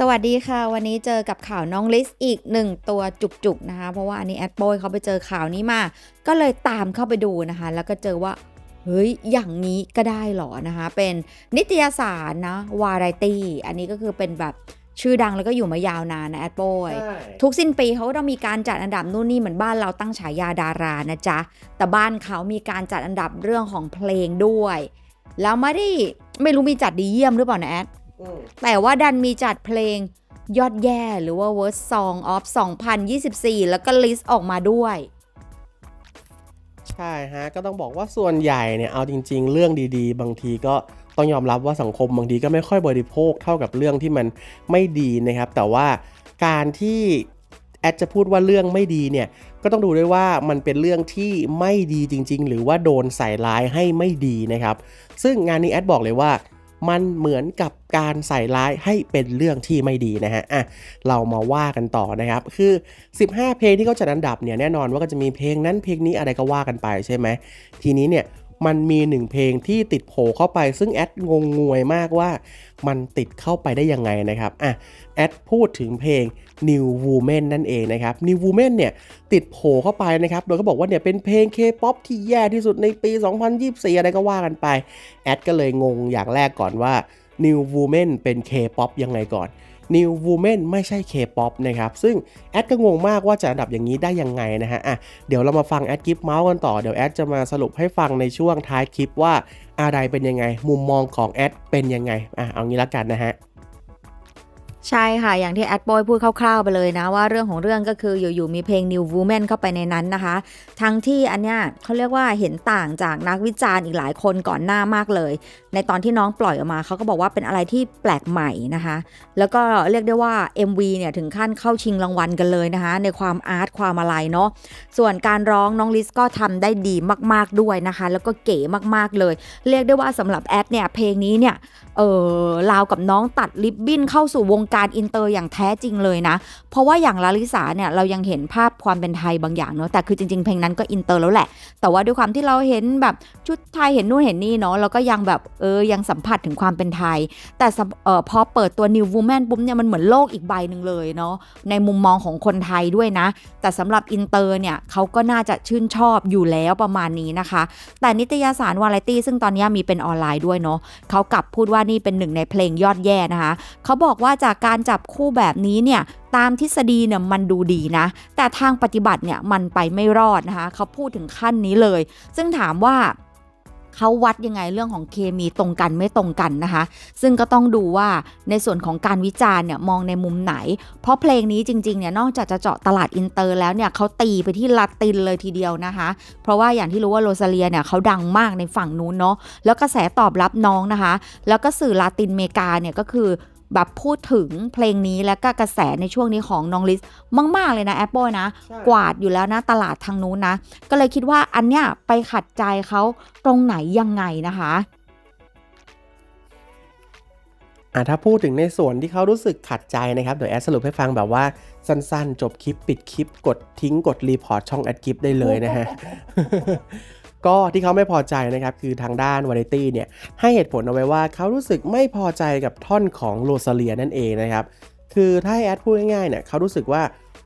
สวัสดีค่ะ วันนี้เจอกับข่าวน้องลิสอีกหนึ่งตัวจุกๆนะคะ เพราะว่าอันนี้แอดโบยเขาไปเจอข่าวนี้มา ก็เลยตามเข้าไปดูนะคะ แล้วก็เจอว่าเฮ้ย อย่างนี้ก็ได้เหรอนะคะ เป็นนิตยสารนะวาไรตี้ อันนี้ก็คือเป็นแบบชื่อดังแล้วก็อยู่มายาวนานนะแอดโบยทุกสิ้นปีเขาก็ต้องมีการจัดอันดับนู่นนี่เหมือนบ้านเราตั้งฉายาดารานะจ๊ะ แต่บ้านเขามีการจัดอันดับเรื่องของเพลงด้วย แล้วไม่ได้ไม่รู้มีจัดดีเยี่ยมหรือเปล่านะแอด แต่ว่าดันมีจัดเพลงยอดแย่หรือว่า Worst Song of 2024 แล้วก็ลิสต์ออกมาด้วย ใช่ฮะ ก็ต้องบอกว่าส่วนใหญ่เนี่ย เอาจริง ๆ เรื่องดีๆ บางทีก็ต้องยอมรับว่าสังคมบางทีก็ไม่ค่อยบริโภคเท่ากับเรื่องที่มันไม่ดีนะครับ แต่ว่าการที่แอดจะพูดว่าเรื่องไม่ดีเนี่ย ก็ต้องดูด้วยว่ามันเป็นเรื่องที่ไม่ดีจริง ๆ หรือว่าโดนใส่ร้ายให้ไม่ดีนะครับ ซึ่งงานนี้แอดบอกเลยว่า มันเหมือนกับการใส่ร้ายให้เป็นเรื่องที่ไม่ดีนะฮะอะเรามาว่ากันต่อนะครับ คือ 15 เพลงที่เขาจัดอันดับเนี่ยแน่นอนว่าก็จะมีเพลงนั้นเพลงนี้อะไรก็ว่ากันไปใช่ไหมทีนี้เนี่ย มันมีหนึ่งเพลงที่ติดโผเข้าไป ซึ่งแอดงงงวยมากว่ามันติดเข้าไปได้ยังไงนะครับอะแอดพูดถึงเพลง New Woman นั่นเองนะครับ New Woman เนี่ยติดโผเข้าไปนะครับ โดยเขาบอกว่าเนี่ยเป็นเพลง K-POP ที่แย่ที่สุดในปี 2024 อะไรก็ว่ากันไป แอดก็เลยงงอย่างแรกก่อนว่า New Woman เป็น K-POP ยังไงก่อน New Woman ไม่ใช่ K-POP นะครับ ซึ่งแอดก็งงมากว่าจะอันดับอย่างนี้ได้ยังไงนะฮะอะเดี๋ยวเรามาฟังแอดกิฟเมาส์กันต่อ เดี๋ยวแอดจะมาสรุปให้ฟังในช่วงท้ายคลิปว่าอะไรเป็นยังไง มุมมองของแอดเป็นยังไงอะเอางี้ละกันนะฮะ ใช่ค่ะ อย่างที่แอดบอยพูดคร่าวๆไปเลยนะ ว่าเรื่องของเรื่องก็คืออยู่ๆมีเพลง New Woman เข้าไปในนั้นนะคะ ทั้งที่อันเนี้ยเขาเรียกว่าเห็นต่างจากนักวิจารณ์อีกหลายคนก่อนหน้ามากเลย ในตอนที่น้องปล่อยออกมาเขาก็บอกว่าเป็นอะไรที่แปลกใหม่นะคะ แล้วก็เรียกได้ว่า MV เนี่ยถึงขั้นเข้าชิงรางวัลกันเลยนะคะ ในความอาร์ตความอะไรเนาะส่วนการร้องน้องลิสก็ทำได้ดีมากๆด้วยนะคะ แล้วก็เก๋มากๆเลย เรียกได้ว่าสำหรับแอดเนี่ยเพลงนี้เนี่ยเออลาวกับน้องตัดลิบบิ้นเข้าสู่วงการอินเตอร์อย่างแท้จริงเลยนะ เพราะว่าอย่างลาลิสาเนี่ยเรายังเห็นภาพความเป็นไทยบางอย่างเนาะแต่คือจริง ๆ เพลงนั้นก็อินเตอร์แล้วแหละ แต่ว่าด้วยความที่เราเห็นแบบชุดไทยเห็นนู่นเห็นนี่เนาะเราก็ยังแบบเออยังสัมผัสถึงความเป็นไทย แต่เออพอเปิดตัว New Woman ปุ๊บเนี่ยมันเหมือนโลกอีกใบหนึ่งเลยเนาะในมุมมองของคนไทยด้วยนะ แต่สำหรับอินเตอร์เนี่ยเขาก็น่าจะชื่นชอบอยู่แล้วประมาณนี้นะคะ แต่นิตยสารวาไรตี้ซึ่งตอนนี้มีเป็นออนไลน์ด้วยเนาะเขากลับพูดว่านี่เป็นหนึ่งในเพลงยอดแย่นะคะ เขาบอกว่าจากการจับคู่แบบนี้เนี่ยตามทฤษฎีเนี่ยมันดูดีนะ แต่ทางปฏิบัติเนี่ยมันไปไม่รอดนะคะเขาพูดถึงขั้นนี้เลย ซึ่งถามว่าเขาวัดยังไงเรื่องของเคมีตรงกันไม่ตรงกันนะคะ ซึ่งก็ต้องดูว่าในส่วนของการวิจารณ์เนี่ยมองในมุมไหน เพราะเพลงนี้จริงๆเนี่ยนอกจากจะเจาะตลาดอินเตอร์แล้วเนี่ยเขาตีไปที่ลาตินเลยทีเดียวนะคะ เพราะว่าอย่างที่รู้ว่าโรซาเลียเนี่ยเขาดังมากในฝั่งนู้นเนาะแล้วกระแสตอบรับน้องนะคะ แล้วก็สื่อลาตินเมกาเนี่ยก็คือ แบบพูดถึงเพลงนี้และก็กระแสในช่วงนี้ของน้องลิสมากๆเลยนะแอปเปิลนะใช่กวาดอยู่แล้วนะตลาดทางนู้นนะ ก็เลยคิดว่าอันเนี้ยไปขัดใจเขาตรงไหนยังไงนะคะอะถ้าพูดถึงในส่วนที่เขารู้สึกขัดใจนะครับ เดี๋ยวแอดสรุปให้ฟังแบบว่าสั้นๆ จบคลิปปิดคลิป กดทิ้งกดรีพอร์ตช่องแอดคลิปได้เลยนะฮะ ก็ที่เขาไม่พอใจนะครับคือทางด้านวาไรตี้เนี่ยให้เหตุผลเอาไว้ว่าเขารู้สึกไม่พอใจกับท่อนของโรซาเลียนั่นเองนะครับคือถ้าแอดพูดง่ายๆเนี่ยเขารู้สึกว่า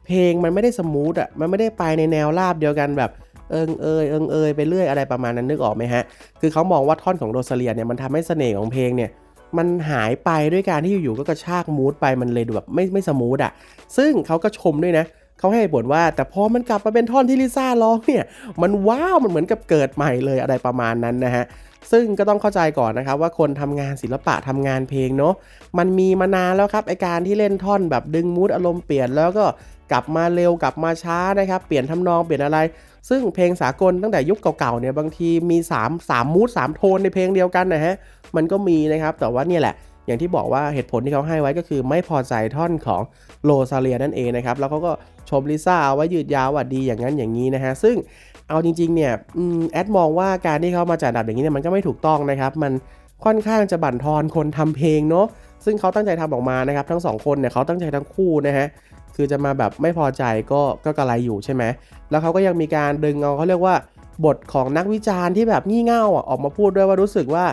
เพลงมันไม่ได้สมูทอะมันไม่ได้ไปในแนวราบเดียวกันแบบเอิงเอยเอิงเอยไปเรื่อยอะไรประมาณนั้นนึกออกไหมฮะคือเขามองว่าท่อนของโรซาเลียเนี่ยมันทำให้เสน่ห์ของเพลงเนี่ยมันหายไปด้วยการที่อยู่ๆก็กระชากมูดไปมันเลยดูแบบไม่ไม่สมูทอะซึ่งเขาก็ชมด้วยนะ เขาให้บ่นว่า แต่พอมันกลับมาเป็นท่อนที่ลิซ่าร้องเนี่ย มันว้าว มันเหมือนกับเกิดใหม่เลยอะไรประมาณนั้นนะฮะซึ่งก็ต้องเข้าใจก่อนนะครับว่าคนทำงานศิลปะทำงานเพลงเนาะมันมีมานานแล้วครับไอการที่เล่นท่อนแบบดึงมูดอารมณ์เปลี่ยนแล้วก็กลับมาเร็วกลับมาช้านะครับ เปลี่ยนทำนองเปลี่ยนอะไร ซึ่งเพลงสากลตั้งแต่ยุคเก่าๆเนี่ยบางทีมี 3 3มูด3โทนในเพลงเดียวกันนะฮะมันก็มีนะครับแต่ว่าเนี่ยแหละ อย่างที่บอกว่าเหตุผลที่เขาให้ไว้ก็คือไม่พอใจท่อนของโรซาเลียนั่นเองนะครับ แล้วเขาก็ชมลิซ่าเอาไว้ยืดยาวว่าดีอย่างนั้นอย่างนี้นะฮะ ซึ่งเอาจริงๆเนี่ยอแอดมองว่าการที่เขามาจัดอันดับอย่างนี้เนี่ยมันก็ไม่ถูกต้องนะครับ มันค่อนข้างจะบั่นทอนคนทำเพลงเนาะ ซึ่งเขาตั้งใจทำออกมานะครับ ทั้งสองคนเนี่ยเขาตั้งใจทั้งคู่นะฮะ คือจะมาแบบไม่พอใจก็ก็กระไรอยู่ใช่ไหม แล้วเขาก็ยังมีการดึงเอาเขาเรียกว่าบทของนักวิจารณ์ที่แบบงี่เง่าอะออกมาพูดด้วยว่ารู้สึกว่า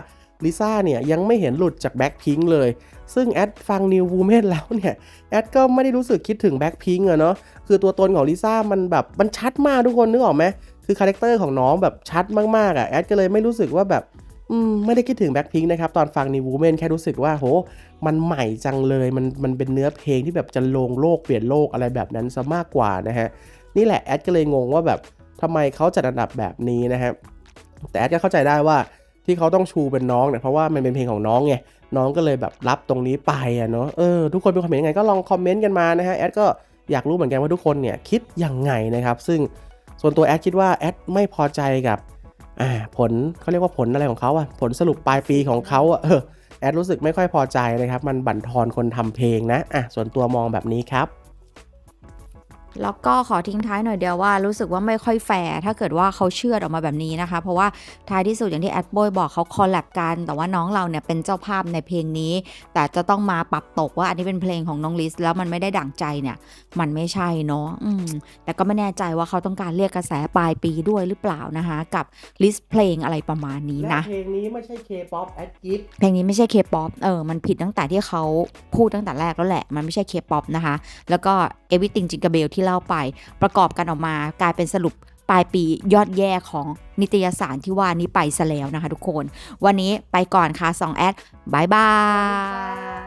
ลิซ่าเนี่ยยังไม่เห็นหลุดจากแบ็คพิงเลย ซึ่งแอดฟัง New Woman แล้วเนี่ย แอดก็ไม่ได้รู้สึกคิดถึงแบ็คพิงอะเนาะคือตัวตนของลิซ่ามันแบบมันชัดมากทุกคนนึกออกไหมคือคาแรคเตอร์ของน้องแบบชัดมากๆอะแอดก็เลยไม่รู้สึกว่าแบบอืมไม่ได้คิดถึงแบ็คพิงนะครับ ตอนฟัง New Woman แค่รู้สึกว่าโห มันใหม่จังเลยมันมันเป็นเนื้อเพลงที่แบบจะลงโลกเปลี่ยนโลกอะไรแบบนั้นซะมากกว่านะฮะนี่แหละแอดก็เลยงงว่าแบบทำไมเขาจัดอันดับแบบนี้นะฮะแต่แอดก็เข้าใจได้ว่า ที่เขาต้องชูเป็นน้องเนี่ยเพราะว่ามันเป็นเพลงของน้องไงน้องก็เลยแบบรับตรงนี้ไปอะเนาะเออทุกคนเป็นความเห็นยังไงก็ลองคอมเมนต์กันมานะฮะแอดก็อยากรู้เหมือนกันว่าทุกคนเนี่ยคิดยังไงนะครับ ซึ่งส่วนตัวแอดคิดว่าแอดไม่พอใจกับอ่าผลเขาเรียกว่าผลอะไรของเขาอะผลสรุปปลายปีของเขาอะเออแอดรู้สึกไม่ค่อยพอใจนะครับ มันบั่นทอนคนทำเพลงนะอะส่วนตัวมองแบบนี้ครับ แล้วก็ขอทิ้งท้ายหน่อยเดียวว่ารู้สึกว่าไม่ค่อยแฟร์ถ้าเกิดว่าเขาเชื่อดออกมาแบบนี้นะคะ เพราะว่าท้ายที่สุดอย่างที่แอดบอยบอกเขาคอลแลบกัน แต่ว่าน้องเราเนี่ยเป็นเจ้าภาพในเพลงนี้ แต่จะต้องมาปรับตกว่าอันนี้เป็นเพลงของน้องลิส แล้วมันไม่ได้ดั่งใจเนี่ย มันไม่ใช่เนาะอืมแต่ก็ไม่แน่ใจว่าเขาต้องการเรียกกระแสปลายปีด้วยหรือเปล่านะคะ กับลิสเพลงอะไรประมาณนี้และนะเพลงนี้ไม่ใช่ K-pop แอดกิฟเพลงนี้ไม่ใช่เคป๊อปเออมันผิดตั้งแต่ที่เขาพูดตั้งแต่แรกแล้วแหละ มันไม่ใช่เคป๊อปนะคะ แล้วก็ Everything j i n g l e Bell ที่เล่าไป ประกอบกันออกมากลายเป็นสรุปปลายปียอดแย่ของนิตยสารที่ว่านี้ไปซะแล้วนะคะทุกคน วันนี้ไปก่อนค่ะ2แอดบายบาย